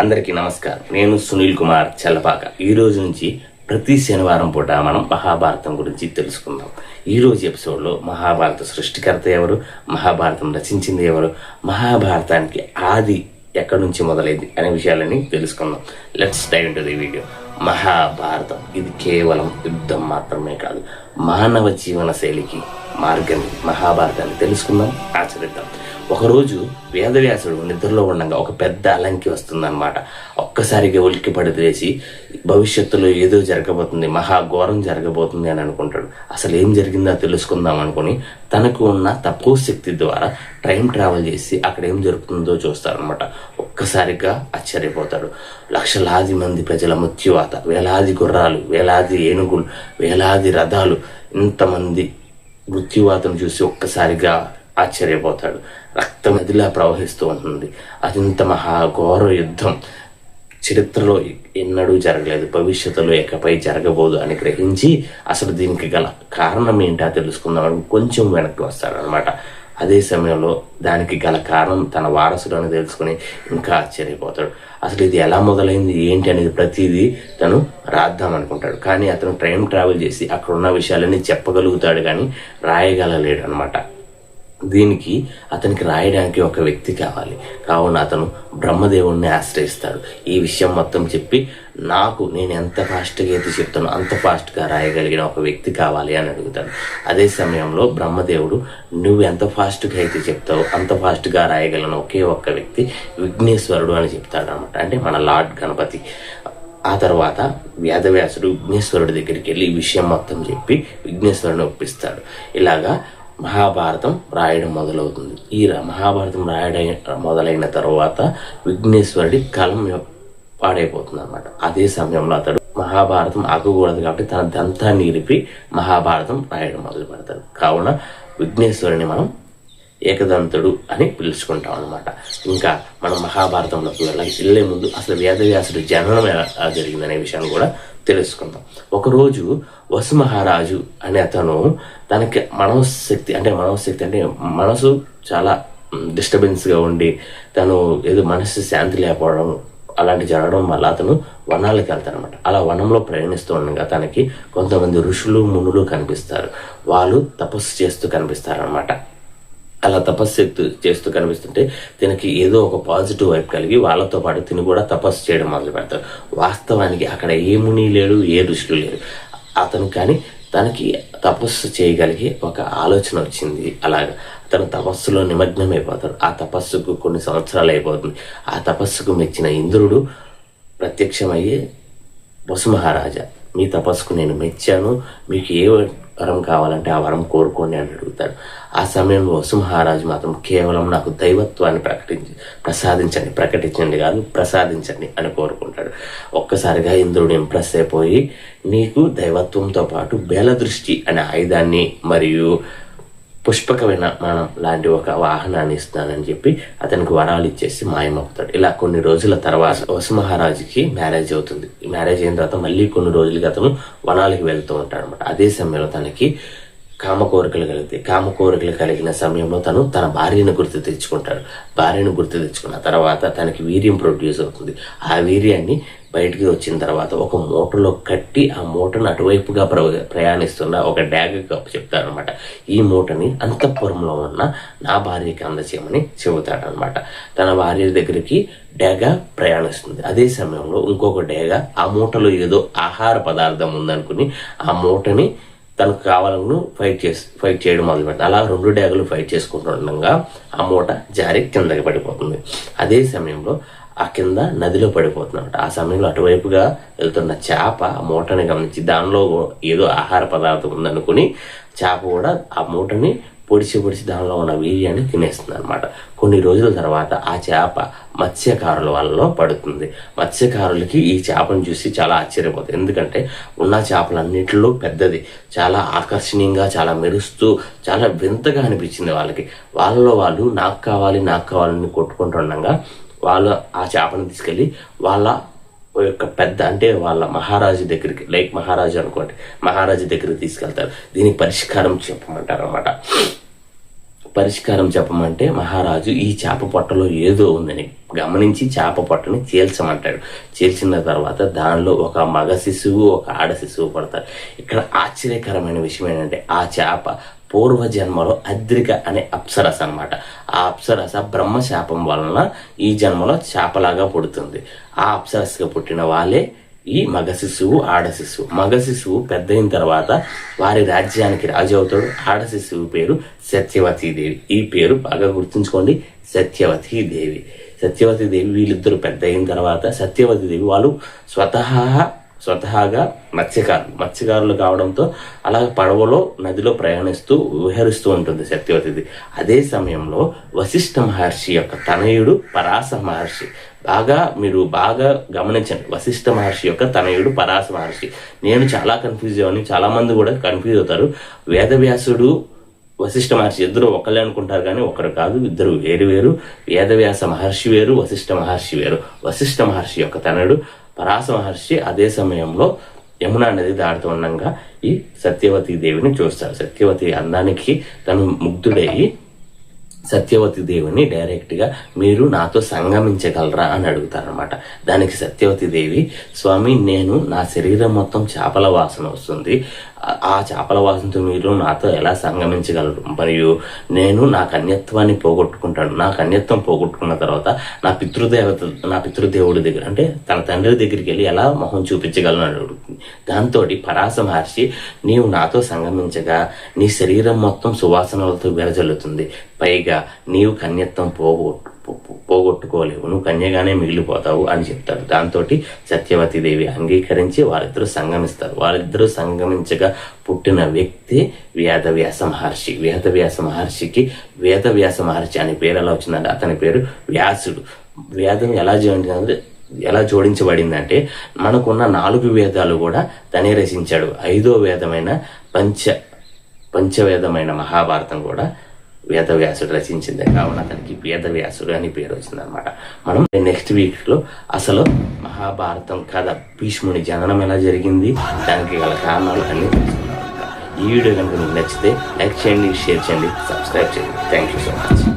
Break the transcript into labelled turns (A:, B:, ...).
A: అందరికీ నమస్కారం. నేను సునీల్ కుమార్ చల్లపాక. ఈ రోజు నుంచి ప్రతి శనివారం పూట మనం మహాభారతం గురించి తెలుసుకుందాం. ఈ రోజు ఎపిసోడ్లో మహాభారత సృష్టికర్త ఎవరు? మహాభారతం రచించింది ఎవరు? మహాభారతానికి ఆది ఎక్కడి నుంచి మొదలైంది అనే విషయాలని తెలుసుకుందాం. Let's dive to the video Mahabharatam. ఇది కేవలం యుద్ధం మాత్రమే కాదు. మానవ జీవన శైలికి మార్గం మహాభారతాన్ని తెలుసుకుందాం ఆచరిద్దాం. ఒకరోజు వేదవ్యాసుడు నిద్రలో ఉండగా ఒక పెద్ద అలంకి వస్తుందన్నమాట. ఒక్కసారిగా ఉలిక్కి పడిదేసి భవిష్యత్తులో ఏదో జరగబోతుంది మహాఘోరం జరగబోతుంది అని అనుకుంటాడు. అసలు ఏం జరిగిందో తెలుసుకుందాం అనుకుని తనకు ఉన్న తక్కువ శక్తి ద్వారా టైం ట్రావెల్ చేసి అక్కడ ఏం జరుగుతుందో చూస్తారనమాట ఒక్కసారిగా ఆశ్చర్యపోతాడు. లక్షలాది మంది ప్రజల మృత్యువాత వేలాది గుర్రాలు వేలాది ఏనుగులు వేలాది రథాలు ఇంతమంది మృత్యువాతం చూసి ఒక్కసారిగా ఆశ్చర్యపోతాడు. రక్తం నదిలా ప్రవహిస్తూ ఉంటుంది. అదింత మహాఘోర యుద్ధం. చరిత్రలో ఎన్నడూ జరగలేదు. భవిష్యత్తులో ఎక్కపై జరగబోదు అని గ్రహించి అసలు దీనికి గల కారణం ఏంటో తెలుసుకుందామని కొంచెం వెనక్కి వస్తాడనమాట అదే సమయంలో దానికి గల కారణం తన వారసుడు అని తెలుసుకుని ఇంకా ఆశ్చర్యపోతాడు. అసలు ఇది ఎలా మొదలైంది? ఏంటి అనేది ప్రతిదీ తను రాద్దాం అనుకుంటాడు. కానీ అతను ట్రైన్ ట్రావెల్ చేసి అక్కడ ఉన్న విషయాలన్నీ చెప్పగలుగుతాడు కానీ రాయగలలేడు అనమాట దీనికి అతనికి రాయడానికి ఒక వ్యక్తి కావాలి. కావున అతను బ్రహ్మదేవుణ్ణి ఆశ్రయిస్తాడు. ఈ విషయం మొత్తం చెప్పి నాకు నేను ఎంత ఫాస్ట్గా అయితే చెప్తానో అంత ఫాస్ట్గా రాయగలిగిన ఒక వ్యక్తి కావాలి అని అడుగుతాడు. అదే సమయంలో బ్రహ్మదేవుడు నువ్వు ఎంత ఫాస్ట్గా అయితే చెప్తావో అంత ఫాస్ట్గా రాయగలిగిన ఒకే ఒక్క వ్యక్తి విఘ్నేశ్వరుడు అని చెప్తాడు అనమాట అంటే మన లార్డ్ గణపతి. ఆ తర్వాత వేదవ్యాసుడు విఘ్నేశ్వరుడి దగ్గరికి వెళ్ళి ఈ విషయం మొత్తం చెప్పి విఘ్నేశ్వరుని ఒప్పిస్తాడు. ఇలాగా మహాభారతం రాయడం మొదలవుతుంది. ఈ ర- మహాభారతం రాయడం మొదలైన తర్వాత విఘ్నేశ్వరుడి కలం పాడైపోతుంది అనమాట అదే సమయంలో అతడు మహాభారతం ఆగకూడదు కాబట్టి తన దంతాన్ని ఇరిపి మహాభారతం రాయడం మొదలు పెడతాడు. కావున విఘ్నేశ్వరుని మనం ఏకదంతుడు అని పిలుచుకుంటాం అనమాట ఇంకా మనం మహాభారతంలోకి వెళ్ళాలి. వెళ్ళే ముందు అసలు వేదవ్యాసుడి జననం ఎలా జరిగిందనే విషయాన్ని కూడా తెలుసుకుందాం. ఒకరోజు వసు మహారాజు అనే అతను తనకి మనోశక్తి అంటే మనోశక్తి అంటే మనసు చాలా డిస్టర్బెన్స్గా ఉండి తను ఏదో మనసు శాంతి లేకపోవడం అలాంటి జరగడం వల్ల అతను వనాలకు వెళ్తారనమాట అలా వనంలో ప్రయాణిస్తూ ఉండగా తనకి కొంతమంది ఋషులు మునులు కనిపిస్తారు. వాళ్ళు తపస్సు చేస్తూ కనిపిస్తారనమాట అలా తపస్సు చేస్తూ కనిపిస్తుంటే తినకి ఏదో ఒక పాజిటివ్ వైపు కలిగి వాళ్ళతో పాటు తిని కూడా తపస్సు చేయడం మొదలు పెడతాడు వాస్తవానికి అక్కడ ఏ ముని లేడు ఏ ఋషులు లేరు. అతను కానీ తనకి తపస్సు చేయగలిగే ఒక ఆలోచన వచ్చింది. అలాగా అతను తపస్సులో నిమగ్నం అయిపోతాడు ఆ తపస్సుకు కొన్ని సంవత్సరాలు అయిపోతుంది. ఆ తపస్సుకు మెచ్చిన ఇంద్రుడు ప్రత్యక్షమయ్యే వసు మహారాజా మీ తపస్సుకు నేను మెచ్చాను. మీకు ఏ వరం కావాలంటే ఆ వరం కోరుకోండి అని అడుగుతాడు. ఆ సమయంలో సింహారాజు మాత్రం కేవలం నాకు దైవత్వాన్ని ప్రకటించి ప్రసాదించండి ప్రకటించండి కాదు ప్రసాదించండి అని కోరుకుంటాడు. ఒక్కసారిగా ఇంద్రుడు ఇంప్రెస్ అయిపోయి నీకు దైవత్వంతో పాటు బేలదృష్టి అనే ఆయుధాన్ని మరియు పుష్పక విమానం లాంటి ఒక వాహనాన్ని ఇస్తానని చెప్పి అతనికి వరాలు ఇచ్చేసి మాయమవుతాడు. ఇలా కొన్ని రోజుల తర్వాత వసుమహారాజుకి మ్యారేజ్ అవుతుంది. మ్యారేజ్ అయిన తర్వాత మళ్ళీ కొన్ని రోజులకి అతను వనాలకి వెళ్తూ ఉంటాడు అనమాట అదే సమయంలో తనకి కామ కోరికలు కలిగితే కామ కోరికలు కలిగిన సమయంలో తను తన భార్యను గుర్తు తెచ్చుకుంటాడు. భార్యను గుర్తు తెచ్చుకున్న తర్వాత తనకి వీర్యం ప్రొడ్యూస్ అవుతుంది. ఆ వీర్యాన్ని బయటికి వచ్చిన తర్వాత ఒక మూటలో కట్టి ఆ మూటను అటువైపుగా ప్ర ప్రయాణిస్తున్న ఒక డ్యాగ్ కప్పు చెప్తారనమాట ఈ మూటని అంతఃపురంలో ఉన్న నా భార్యకి అందచేయమని చెబుతాడనమాట తన భార్య దగ్గరికి డేగ ప్రయాణిస్తుంది. అదే సమయంలో ఇంకొక డేగ ఆ మూటలో ఏదో ఆహార పదార్థం ఉందనుకుని ఆ మూటని తనకు కావాలను ఫైట్ చేసి ఫైట్ చేయడం మొదలు అలా రెండు డ్యాగులు ఫైట్ చేసుకుంటుండగా ఆ మూట జారి కిందకి పడిపోతుంది. అదే సమయంలో ఆ కింద నదిలో పడిపోతున్నమాట ఆ సమయంలో అటువైపుగా వెళ్తున్న చేప ఆ మూటని గమనించి దానిలో ఏదో ఆహార పదార్థం ఉందనుకుని చేప కూడా ఆ మూటని పొడిచి పొడిచి దానిలో ఉన్న వీర్యాన్ని తినేస్తుంది అనమాట కొన్ని రోజుల తర్వాత ఆ చేప మత్స్యకారుల వలలో పడుతుంది. మత్స్యకారులకి ఈ చేపను చూసి చాలా ఆశ్చర్యపోతుంది ఎందుకంటే ఉన్న చేపలన్నింటిలో పెద్దది. చాలా ఆకర్షణీయంగా చాలా మెరుస్తూ చాలా వింతగా అనిపించింది వాళ్ళకి. వాళ్ళలో వాళ్ళు నాకు కావాలి నాకు కావాలని కొట్టుకుంటుండగా వాళ్ళు ఆ చేపను తీసుకెళ్ళి వాళ్ళ యొక్క పెద్ద అంటే వాళ్ళ మహారాజు దగ్గరికి లైక్ మహారాజు అనుకోండి మహారాజు దగ్గరికి తీసుకెళ్తారు. దీనికి పరిష్కారం చెప్పమంటారు అనమాట పరిష్కారం చెప్పమంటే మహారాజు ఈ చేప పొట్టలో ఏదో ఉందని గమనించి చేప పొట్టని చీల్చమంటాడు. చీల్చిన తర్వాత దానిలో ఒక మగ శిశువు ఒక ఆడ శిశువు పడతారు. ఇక్కడ ఆశ్చర్యకరమైన విషయం ఏంటంటే ఆ చేప పూర్వ జన్మలో అద్రిక అనే అప్సరస అన్నమాట. ఆ అప్సరస బ్రహ్మశాపం వలన ఈ జన్మలో చేపలాగా పుడుతుంది. ఆ అప్సరసగా పుట్టిన వాళ్ళే ఈ మగ శిశువు ఆడ శిశువు. మగ శిశువు పెద్ద అయిన తర్వాత వారి రాజ్యానికి రాజు అవుతాడు. ఆడ శిశువు పేరు సత్యవతీదేవి. ఈ పేరు బాగా గుర్తుంచుకోండి. సత్యవతీదేవి. సత్యవతీదేవి వీళ్ళిద్దరు పెద్ద అయిన తర్వాత సత్యవతీదేవి వాళ్ళు స్వతహా స్వతహాగా మత్స్యకారులు. మత్స్యకారులు కావడంతో అలా పడవలో నదిలో ప్రయాణిస్తూ విహరిస్తూ ఉంటుంది సత్యవతిది అదే సమయంలో వశిష్ఠ మహర్షి యొక్క తనయుడు పరాశ మహర్షి. బాగా మీరు బాగా గమనించండి. వశిష్ఠ మహర్షి యొక్క తనయుడు పరాశ మహర్షి. నేను చాలా కన్ఫ్యూజ్ అయ్యాను చాలా మంది కూడా కన్ఫ్యూజ్ అవుతారు. వేదవ్యాసుడు వశిష్ఠ మహర్షి ఇద్దరు ఒకళ్ళే అనుకుంటారు కానీ ఒకరు కాదు ఇద్దరు వేరు వేరు. వేదవ్యాస మహర్షి వేరు వశిష్ఠ మహర్షి వేరు. వశిష్ఠ మహర్షి యొక్క తనయుడు పరాశ మహర్షి అదే సమయంలో యమునా నది దాడుతూ ఉండగా ఈ సత్యవతి దేవిని చూస్తారు. సత్యవతి అందానికి తను ముగ్ధుడై సత్యవతి దేవిని డైరెక్ట్గా మీరు నాతో సంగమించగలరా అని అడుగుతారనమాట దానికి సత్యవతి దేవి స్వామి నేను నా శరీరం మొత్తం చేపల వాసన వస్తుంది. ఆ- చేపల వాసనతో మీరు నాతో ఎలా సంగమించగలరు? మరియు నేను నా కన్యత్వాన్ని పోగొట్టుకుంటాను. నా కన్యత్వం పోగొట్టుకున్న తర్వాత నా పితృదేవత నా పితృదేవుడి దగ్గర అంటే తన తండ్రి దగ్గరికి వెళ్ళి ఎలా మొహం చూపించగలను? అని దాంతో పరాశ మహర్షి నీవు నాతో సంగమించగా నీ శరీరం మొత్తం సువాసనలతో విరజల్లుతుంది. పైగా నీవు కన్యత్వం పోగొట్టు పోగొట్టుకోలేవు. నువ్వు కన్యగానే మిగిలిపోతావు అని చెప్తాడు. దాంతో సత్యవతి దేవి అంగీకరించి వారిద్దరూ సంగమిస్తారు. వారిద్దరూ సంగమించగా పుట్టిన వ్యక్తి వేదవ్యాస మహర్షి. వేదవ్యాస మహర్షికి వేదవ్యాస మహర్షి అనే పేరు ఎలా వచ్చిందంటే అతని పేరు వ్యాసుడు. వేదం ఎలా జీవించాలంటే ఎలా జోడించబడిందంటే మనకున్న నాలుగు వేదాలు కూడా తనే రచించాడు. ఐదో వేదమైన పంచ పంచవేదమైన మహాభారతం కూడా వేదవ్యాసుడు రచించింది. కావున అతనికి వేదవ్యాసుడు అని పేరు వచ్చిందనమాట మనం నెక్స్ట్ వీక్లో అసలు మహాభారతం కథ భీష్ముని జననం ఎలా జరిగింది దానికి గల కారణాలు అన్ని తెలుసుకున్నాం ఈ వీడియో కనుక మీకు నచ్చితే లైక్ చేయండి షేర్ చేయండి సబ్స్క్రైబ్ చేయండి. Thank you so much